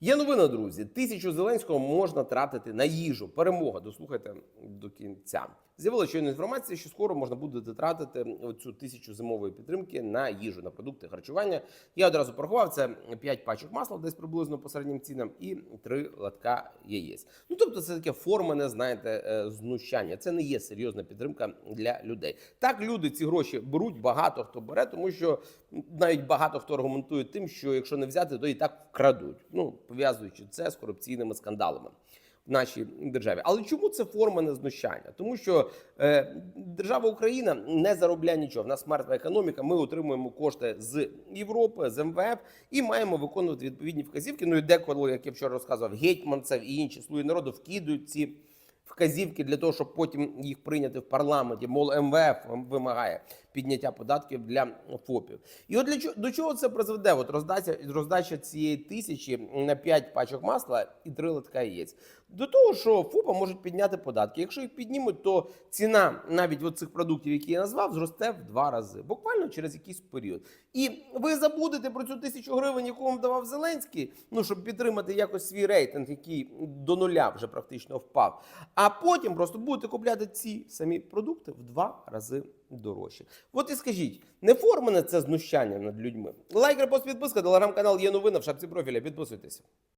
Є новина, друзі. Тисячу Зеленського можна тратити на їжу. Перемога. Дослухайте до кінця. З'явилася щойно інформація, що скоро можна буде тратити цю тисячу зимової підтримки на їжу, на продукти харчування. Я одразу порахував це 5 пачок масла, десь приблизно по середнім цінам, і 3 латка яєць. Ну тобто, це таке формене, знаєте, е, знущання. Це не є серйозна підтримка для людей. Так люди ці гроші беруть. Багато хто бере, тому що навіть багато хто аргументує тим, що якщо не взяти, то і так вкрадуть. Ну пов'язуючи це з корупційними скандалами. В нашій державі, але чому це форма не знущання? Тому що е, держава Україна не заробляє нічого. В нас мертва економіка. Ми отримуємо кошти з Європи, з МВФ і маємо виконувати відповідні вказівки. Ну і деколи, як я вчора розказував, гетьманцев і інші слуги народу вкидують ці вказівки для того, щоб потім їх прийняти в парламенті. Мол, МВФ вимагає підняття податків для ФОПів. І от для чого до чого це призведе? От роздача роздача цієї тисячі на 5 пачок масла і 3 литка яєць. До того, що ФОПа можуть підняти податки. Якщо їх піднімуть, то ціна навіть от цих продуктів, які я назвав, зросте в два рази, буквально через якийсь період. І ви забудете про цю тисячу гривень, яку вам давав Зеленський, ну щоб підтримати якось свій рейтинг, який до нуля вже практично впав. А потім просто будете купляти ці самі продукти в два рази дорожче. От і скажіть, не формене це знущання над людьми. Лайк, репост, підписка, телеграм-канал є новина в шапці профіля. Підписуйтесь.